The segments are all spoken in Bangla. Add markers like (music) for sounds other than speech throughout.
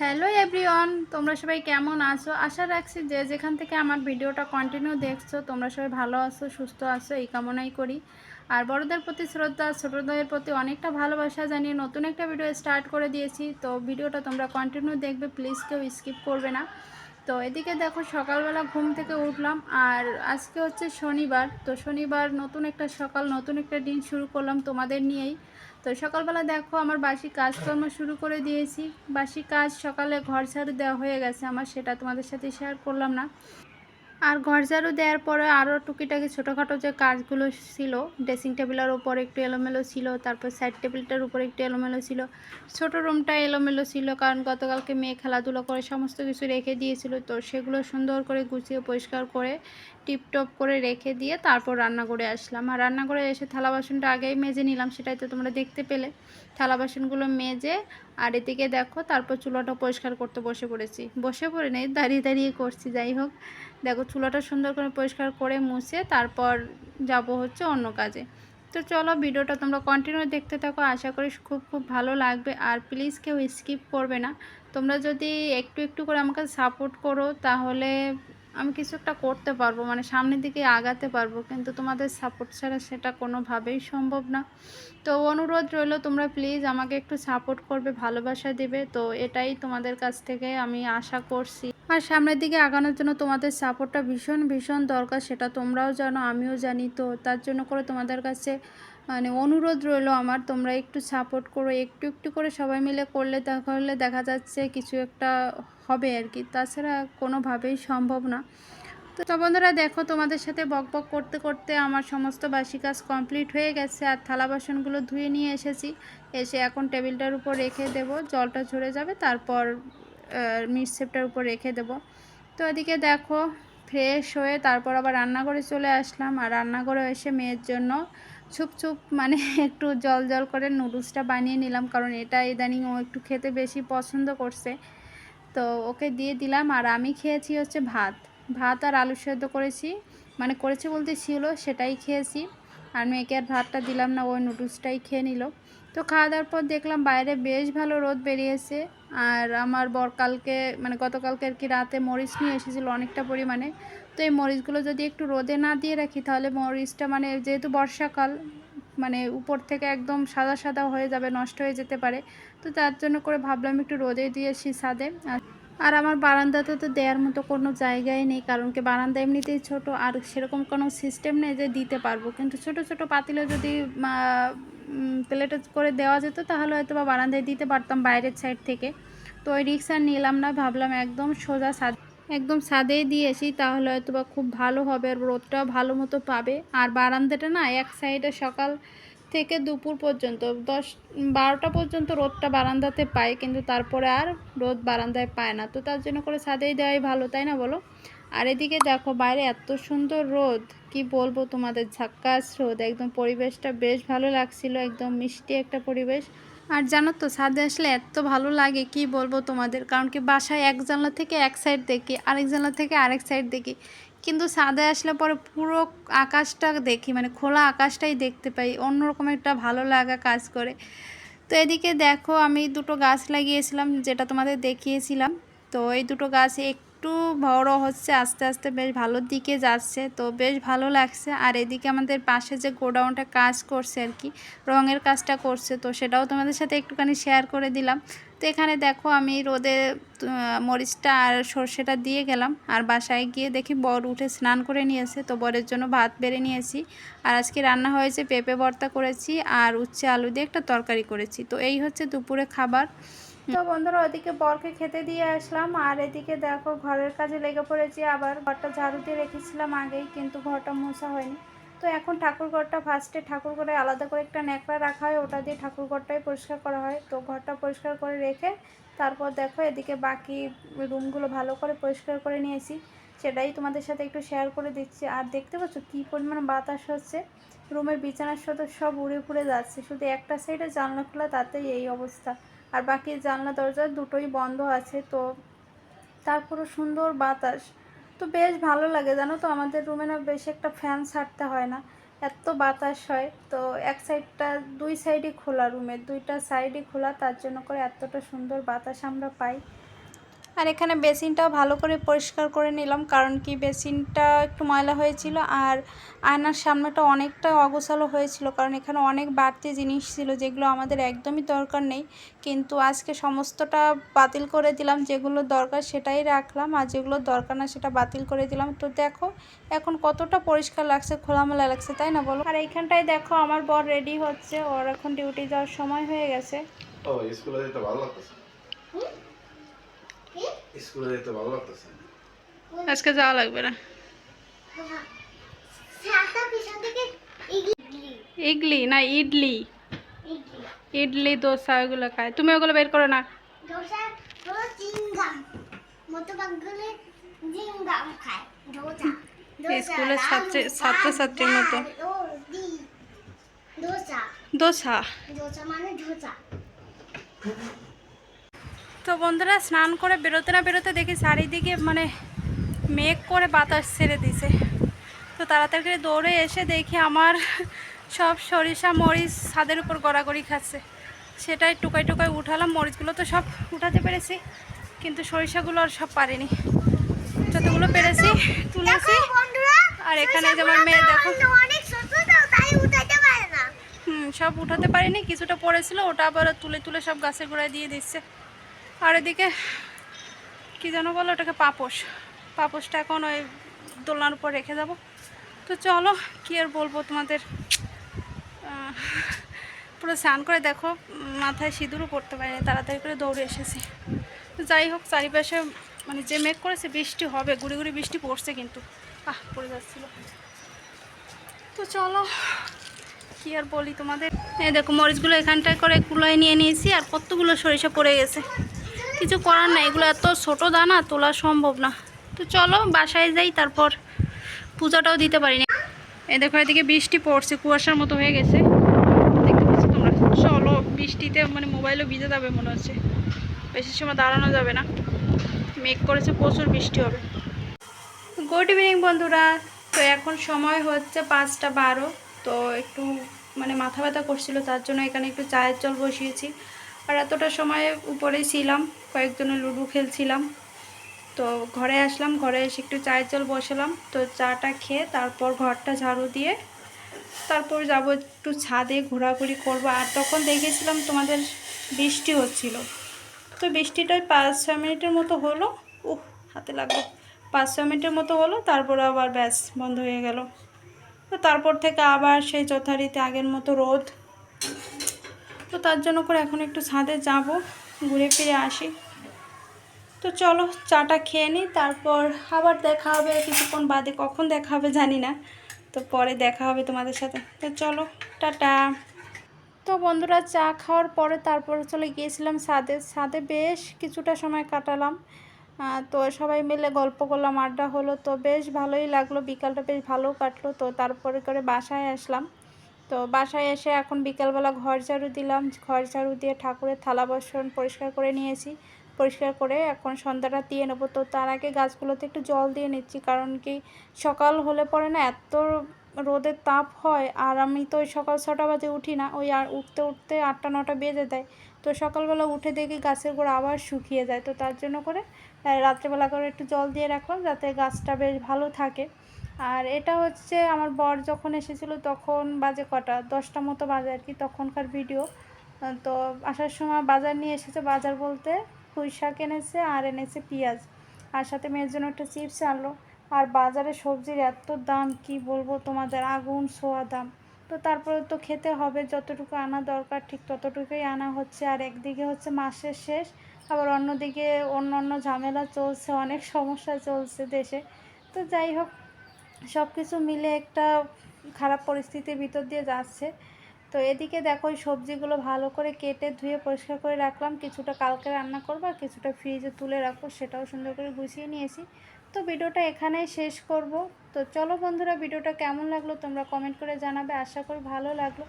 হ্যালো এভরিওয়ান, তোমরা সবাই কেমন আছো? আশা রাখছি যে যেখান থেকে আমার ভিডিওটা কন্টিনিউ দেখছ, তোমরা সবাই ভালো আছো, সুস্থ আছো, এই কামনাই করি। আর বড়দের প্রতি শ্রদ্ধা, ছোটদের প্রতি অনেকটা ভালোবাসা জানিয়ে নতুন একটা ভিডিও স্টার্ট করে দিয়েছি। তো ভিডিওটা তোমরা কন্টিনিউ দেখবে প্লিজ কেউ স্কিপ করবে না। তো এদিকে দেখো, সকালবেলা ঘুম থেকে উঠলাম, আর আজকে হচ্ছে শনিবার। তো শনিবার নতুন একটা সকাল, নতুন একটা দিন শুরু করলাম তোমাদের নিয়েই। তো সকালবেলা দেখো আমার বাসি কাজকর্ম শুরু করে দিয়েছি। বাসি কাজ সকালে ঘর ঝাড়ু দেওয়া হয়ে গেছে আমার, সেটা তোমাদের সাথে শেয়ার করলাম না। আর ঘর ঝাড়ু দেওয়ার পরে আরও টুকিটাকি ছোটোখাটো যে কাজগুলো ছিল ড্রেসিং টেবিলের উপর একটু এলোমেলো ছিল, তারপর সাইড টেবিলটার উপর একটু এলোমেলো ছিল, ছোটো রুমটা এলোমেলো ছিল, কারণ গতকালকে মেয়ে খেলাধুলো করে সমস্ত কিছু রেখে দিয়েছিল, তো সেগুলো সুন্দর করে গুছিয়ে পরিষ্কার করে টিপটপ করে রেখে দিয়ে তারপর রান্না করে আসলাম। আর রান্না করে এসে থালা বাসনটা আগেই মেজে নিলাম, সেটাই তো তোমরা দেখতে পেলে। থালা বাসনগুলো মেজে আর এদিকে দেখো, তারপর চুলাটা পরিষ্কার করতে বসে পড়েছি। বসে পড়ে নেই, দাঁড়িয়ে দাঁড়িয়ে করছি, যাই হোক। দেখো, চুলাটা সুন্দর করে পরিষ্কার করে মুছে তারপর যাব হচ্ছে অন্য কাজে। তো চলো, ভিডিওটা তোমরা কন্টিনিউ দেখতে থাকো, আশা করি খুব খুব ভালো লাগবে। আর প্লিজ কেউ স্কিপ করবে না। তোমরা যদি একটু একটু করে আমাকে সাপোর্ট করো, তাহলে আমি কিছু একটা করতে পারব মানে সামনের দিকে আগাতে পারব, কিন্তু তোমাদের সাপোর্ট ছাড়া সেটা কোনোভাবেই সম্ভব না। তো অনুরোধ রইল, তোমরা প্লিজ আমাকে একটু সাপোর্ট করবে, ভালোবাসা দেবে, তো এটাই তোমাদের কাছ থেকে আমি আশা করছি। আর সামনের দিকে আগানোর জন্য তোমাদের সাপোর্টটা ভীষণ ভীষণ দরকার, সেটা তোমরাও জানো, আমিও জানি, তো তার জন্য করে তোমাদের কাছে মানে অনুরোধ রইল আমার, তোমরা একটু সাপোর্ট করো, একটু একটু করে সবাই মিলে করলে তাহলে দেখা যাচ্ছে কিছু একটা হবে আর কি। তাছাড়া কোনোভাবেই সম্ভব না। তো বন্ধুরা, দেখো তোমাদের সাথে বক বক করতে করতে আমার সমস্ত বাসি কাজ কমপ্লিট হয়ে গেছে আর থালা বাসনগুলো ধুয়ে নিয়ে এসেছি। এসে এখন টেবিলটার উপর রেখে দেব, জলটা ঝরে যাবে, তারপর মিক্সেপটার উপর রেখে দেব। তো এদিকে দেখো ফ্রেশ হয়ে তারপর আবার রান্নাঘরে চলে আসলাম। আর রান্নাঘরে এসে মেয়ের জন্য ছুপ ছুপ মানে (laughs) একটু জল জল করে নুডলসটা বানিয়ে নিলাম। কারণ এটা ইদানিং ও একটু খেতে বেশি পছন্দ করছে। তো ওকে দিয়ে দিলাম। আর আমি খেয়েছি হচ্ছে ভাত। ভাত আর আলু সেদ্ধ করেছি। মানে করেছি বলতে ছিল সেটাই খেয়েছি। আর মেয়েকে আর ভাতটা দিলাম না, ওই নুডলসটাই খেয়ে নিল। তো খাওয়া দাওয়ার পর দেখলাম বাইরে বেশ ভালো রোদ বেরিয়েছে। আর আমার বর কালকে মানে গতকালকে আর কি রাতে মরিচ নিয়ে এসেছিল অনেকটা পরিমাণে। তো এই মরিচগুলো যদি একটু রোদে না দিয়ে রাখি, তাহলে মরিচটা মানে যেহেতু বর্ষাকাল মানে উপর থেকে একদম সাদা সাদা হয়ে যাবে, নষ্ট হয়ে যেতে পারে। তো তার জন্য করে ভাবলাম একটু রোদে দিয়েছি ছাদে। আর আমার বারান্দাতে তো দেওয়ার মতো কোনো জায়গায় নেই, কারণ কি বারান্দা এমনিতেই ছোট আর সেরকম কোনো সিস্টেম নেই যে দিতে পারব। কিন্তু ছোট ছোট পাতিলে যদি প্লেটে করে দেওয়া যেত, তাহলে হয়তো বা বারান্দায় দিতে পারতাম বাইরের সাইড থেকে। তো ওই রিক্সা নিলাম না, ভাবলাম একদম সোজা সাদ একদম ছাদেই দিয়েছি তাহলে হয়তো বা খুব ভালো হবে আর রোদটাও ভালো মতো পাবে। আর বারান্দাটা না, এক সাইডে সকাল থেকে দুপুর পর্যন্ত, দশ, বারোটা পর্যন্ত রোদটা বারান্দাতে পায় কিন্তু তারপরে আর রোদ বারান্দায় পায় না। তো তার জন্য করে ছাদেই দেওয়াই ভালো, তাই না বলো? আর এদিকে দেখো, বাইরে এত সুন্দর রোদ, কি বলব তোমাদের? ঝাক্কাস রোদ, একদম পরিবেশটা বেশ ভালো লাগছিল, একদম মিষ্টি একটা পরিবেশ। আর জানো তো, ছাদে আসলে এত ভালো লাগে, কি বলব তোমাদের? কারণ কি বাসায় এক জানলা থেকে এক সাইড দেখি, আরেক জানলা থেকে আরেক সাইড দেখি। কিন্তু ছাদে আসলে পরে পুরো আকাশটা দেখি মানে খোলা আকাশটাই দেখতে পাই। অন্যরকম একটা ভালো লাগা কাজ করে। তো এদিকে দেখো আমি দুটো গাছ লাগিয়েছিলাম, যেটা তোমাদের দেখিয়েছিলাম। তো এই দুটো গাছ এক একটু বড় হচ্ছে, আস্তে আস্তে বেশ ভালোর দিকে যাচ্ছে। তো বেশ ভালো লাগছে। আর এদিকে আমাদের পাশে যে গোডাউনটা কাজ করছে আর কি, রঙের কাজটা করছে, তো সেটাও তোমাদের সাথে একটুখানি শেয়ার করে দিলাম। তো এখানে দেখো আমি রোদে মরিচটা আর সর্ষেটা দিয়ে গেলাম। আর বাসায় গিয়ে দেখি বর উঠে স্নান করে নিয়েছে, তো বরের জন্য ভাত বেড়ে নিয়েছি। আর আজকে রান্না হয়েছে পেঁপে ভর্তা করেছি আর উচ্ছে আলু দিয়ে একটা তরকারি করেছি। তো এই হচ্ছে দুপুরে খাবার। তো বন্ধুরা, ওদিকে বরকে খেতে দিয়ে আসলাম। আর এদিকে দেখো, ঘরের কাজে লেগে পড়েছি আবার। ঘরটা ঝাড়ু দিয়ে রেখেছিলাম আগেই, কিন্তু ঘরটা মোছা হয়নি। তো এখন ঠাকুর ঘরটা ফার্স্টে ঠাকুর ঘরে আলাদা করে একটা ন্যাকড়া রাখা হয়, ওটা দিয়ে ঠাকুর ঘরটাই পরিষ্কার করা হয়। তো ঘরটা পরিষ্কার করে রেখে তারপর দেখো, এদিকে বাকি রুমগুলো ভালো করে পরিষ্কার করে নিয়েছি। সেটাই তোমাদের সাথে একটু শেয়ার করে দিচ্ছি। আর দেখতে পাচ্ছ কী পরিমাণ বাতাস হচ্ছে। রুমের বিছানার সাথে সব উড়ে ফুড়ে যাচ্ছে। শুধু একটা সাইডে জানলা খোলা, তাতেই এই অবস্থা। আর বাকি জানলা দরজা দুটোই বন্ধ আছে, তো তারপরও সুন্দর বাতাস। তো বেশ ভালো লাগে, জানো তো? আমাদের রুমে না বেশি একটা ফ্যান ছাড়তে হয় না, এত বাতাস হয়। তো এক সাইডটা, দুই সাইডই খোলা রুমের দুইটা সাইডই খোলা, তার জন্য করে এতটা সুন্দর বাতাস আমরা পাই। আর এখানে বেসিনটাও ভালো করে পরিষ্কার করে নিলাম কারণ কি বেসিনটা একটু ময়লা হয়েছিল আর আয়নার সামনেটা অনেকটা অগোছালো হয়েছিল কারণ এখানে অনেক বাড়তি জিনিস ছিল যেগুলো আমাদের একদমই দরকার নেই। কিন্তু আজকে সমস্তটা বাতিল করে দিলাম যেগুলো দরকার সেটাই রাখলাম আর যেগুলো দরকার না সেটা বাতিল করে দিলাম। তো দেখো এখন কতটা পরিষ্কার লাগছে খোলামেলা লাগছে তাই না বলো? আর এইখানটায় দেখো আমার বর রেডি হচ্ছে ওর এখন ডিউটি যাওয়ার সময় হয়ে গেছে। ও স্কুলে যেতে ভালো লাগতেছে? স্কুলে যেতে ভালো লাগতেছে আজকে যাওয়া লাগবে না। ইডলি না ইডলি। ইডলি দোসা ওগুলো খায়। তুমি ওগুলো বের করো না। স্কুলের ছাত্রী- ছাত্রছাত্রীর মতো। ধোসা দোসা মানে ধোসা। তো বন্ধুরা স্নান করে বেরোতে না বেরোতে দেখি চারিদিকে মানে মেঘ করে বাতাস ছেড়ে দিছে। তো তাড়াতাড়ি দৌড়ে এসে দেখি আমার সব সরিষা মরিচ ছাদের উপর গড়াগড়ি খাচ্ছে। সেটাই টুকাই টুকাই উঠালাম মরিচগুলো তো সব উঠাতে পেরেছি কিন্তু সরিষাগুলো আর সব পারিনি। যতগুলো পেরেছি তুলেছি। আর এখানে যেমন মেয়ে দেখো। হুম সব উঠাতে পারিনি কিছুটা পড়েছিল ওটা আবার তুলে তুলে সব গাছের গোড়ায় দিয়ে দিচ্ছে। আর এদিকে, কি যেন বলো ওটাকে, পাপোশ। পাপোশটা এখন ওই দোলনার উপর রেখে যাব। তো চলো, কি আর বলব তোমাদের? পুরো স্নান করে দেখো, মাথায় সিঁদুরও পড়তে পারিনি, তাড়াতাড়ি করে দৌড়ে এসেছি। তো যাই হোক, চারিপাশে মানে যে মেঘ করেছে, বৃষ্টি হবে, গুড়ি গুড়ি বৃষ্টি পড়ছে কিন্তু। আহ, পড়ে যাচ্ছিল। তো চলো, কি আর বলি তোমাদের? এই দেখো, মরিচগুলো এখানটায় করে কুলায় নিয়ে নিয়েছি, আর কতগুলো সরিষা পড়ে গেছে। কিছু করার নাই, এগুলো এত ছোট দানা, তোলা সম্ভব না। তো চলো, বাসায় যাই, তারপর পূজাটাও দিতে পারিনি এই দেখো, এদিকে বৃষ্টি পড়ছে, কুয়াশার মতো হয়ে গেছে। চলো, বৃষ্টিতে মানে মোবাইলও ভিজে যাবে মনে হচ্ছে। বেশি সময় দাঁড়ানো যাবে না। মেঘ করেছে, প্রচুর বৃষ্টি হবে। গুড ইভিনিং বন্ধুরা। তো এখন সময় হচ্ছে পাঁচটা বারো। তো একটু মানে মাথা ব্যথা করছিল, তার জন্য এখানে একটু চায়ের জল বসিয়েছি। আর এতটা সময় উপরেই ছিলাম, কয়েকজনে লুডো খেলছিলাম। তো ঘরে আসলাম, ঘরে এসে একটু চায়ের জল বসালাম, তো চাটা খেয়ে তারপর ঘরটা ঝাড়ু দিয়ে তারপর যাব একটু ছাদে ঘোরাঘুরি করব। আর তখন দেখেছিলাম তোমাদের বৃষ্টি হচ্ছিল। তো বৃষ্টিটা পাঁচ ছ মিনিটের মতো হলো। উহ, হাতে লাগল। পাঁচ ছ মিনিটের মতো হলো, তারপর আবার ব্যাস বন্ধ হয়ে গেল। তো তারপর থেকে আবার সেই যথারীতি আগের মতো রোদ তো তার জন্য করে এখন একটু ছাদে যাব, ঘুরে ফিরে আসি। তো চলো চাটা খেয়ে নিই তারপর আবার দেখা হবে, কিছুক্ষণ বাদে কখন দেখা হবে জানি না, তো পরে দেখা হবে তোমাদের সাথে। তো চলো, টাটা। তো বন্ধুরা চা খাওয়ার পরে তারপর চলে গিয়েছিলাম ছাদে। ছাদে বেশ কিছুটা সময় কাটালাম। তো সবাই মিলে গল্প করলাম, আড্ডা হলো, তো বেশ ভালোই লাগল, বিকালটা বেশ ভালো কাটলো, তো তারপরে করে বাসায় আসলাম। তো বাসায় এসে এখন বিকালবেলা ঘর ঝাড়ু দিলাম। ঘর ঝাড়ু দিয়ে ঠাকুরের থালা বাসন পরিষ্কার করে নিয়েছি। পরিষ্কার করে এখন সন্ধ্যাটা দিয়ে নেব। তো তার আগে গাছগুলোতে একটু জল দিয়ে নিচ্ছি, কারণ কি সকাল হলে পরে না এত রোদের তাপ হয়, আর আমি তো ওই সকাল ছটা বাজে উঠি না, ওই আর উঠতে উঠতে আটটা, নটা বেজে দেয় তো সকালবেলা উঠে দেখি গাছের গোড়া আবার শুকিয়ে যায়। তো তার জন্য করে রাত্রেবেলা করে একটু জল দিয়ে রাখলাম যাতে গাছটা বেশ ভালো থাকে। আর এটা হচ্ছে আমার বর যখন এসেছিল তখন বাজে কটা? দশটা মতো বাজে আর কি তখনকার ভিডিও তো আসার সময় বাজার নিয়ে এসেছে বাজার বলতে পুঁই শাক এনেছে আর এনেছে পেঁয়াজ। আর সাথে মেয়ের জন্য একটা চিপস আনলো। আর বাজারে সবজির এত দাম, কি বলব তোমাদের? আগুন, ছোঁয়া দাম। তো তারপরে তো খেতে হবে, যতটুকু আনা দরকার ঠিক ততটুকুই আনা হচ্ছে। আর একদিকে হচ্ছে মাসের শেষ, আবার অন্যদিকে অন্য অন্য ঝামেলা চলছে, অনেক সমস্যা চলছে দেশে। তো যাই হোক সব কিছু মিলে একটা খারাপ পরিস্থিতির ভিতর দিয়ে যাচ্ছে। তো এদিকে দেখো, ওই সবজিগুলো ভালো করে কেটে ধুয়ে পরিষ্কার করে রাখলাম। কিছুটা কালকে রান্না করব আর কিছুটা ফ্রিজে তুলে রাখব, সেটাও সুন্দর করে গুছিয়ে নিয়েছি। তো ভিডিওটা এখানেই শেষ করব। তো চলো বন্ধুরা, ভিডিওটা কেমন লাগল তোমরা কমেন্ট করে জানাবে। আশা করি ভালো লাগল।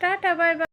Tata bye bye